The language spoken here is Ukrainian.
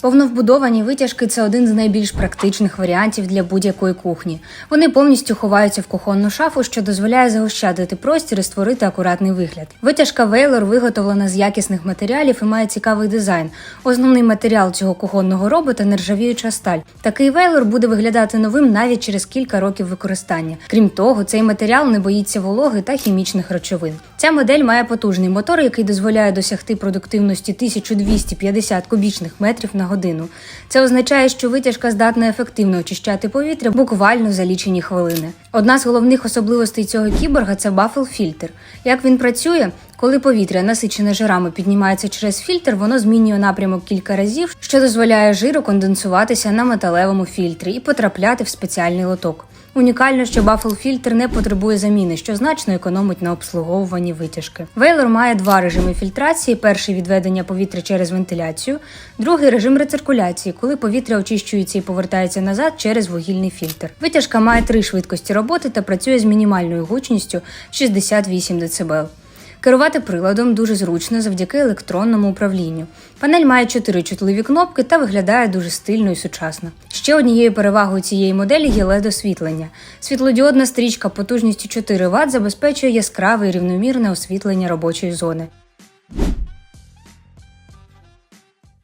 Повновбудовані витяжки це один з найбільш практичних варіантів для будь-якої кухні. Вони повністю ховаються в кухонну шафу, що дозволяє заощадити простір і створити акуратний вигляд. Витяжка Вейлор виготовлена з якісних матеріалів і має цікавий дизайн. Основний матеріал цього кухонного робота нержавіюча сталь. Такий вейлор буде виглядати новим навіть через кілька років використання. Крім того, цей матеріал не боїться вологи та хімічних речовин. Ця модель має потужний мотор, який дозволяє досягти продуктивності 1250 кубічних метрів на годину. Це означає, що витяжка здатна ефективно очищати повітря буквально за лічені хвилини. Одна з головних особливостей цього кіборга це бафл-фільтр. Як він працює? Коли повітря, насичене жирами, піднімається через фільтр, воно змінює напрямок кілька разів, що дозволяє жиру конденсуватися на металевому фільтрі і потрапляти в спеціальний лоток. Унікально, що бафл-фільтр не потребує заміни, що значно економить на обслуговуванні витяжки. Вейлор має два режими фільтрації: перший відведення повітря через вентиляцію, другий режим рециркуляції, коли повітря очищується і повертається назад через вугільний фільтр. Витяжка має три швидкості роботи та працює з мінімальною гучністю 68 дБ. Керувати приладом дуже зручно завдяки електронному управлінню. Панель має чотири чутливі кнопки та виглядає дуже стильно і сучасно. Ще однією перевагою цієї моделі є led освітлення. Світлодіодна стрічка потужністю 4 Вт забезпечує яскраве і рівномірне освітлення робочої зони.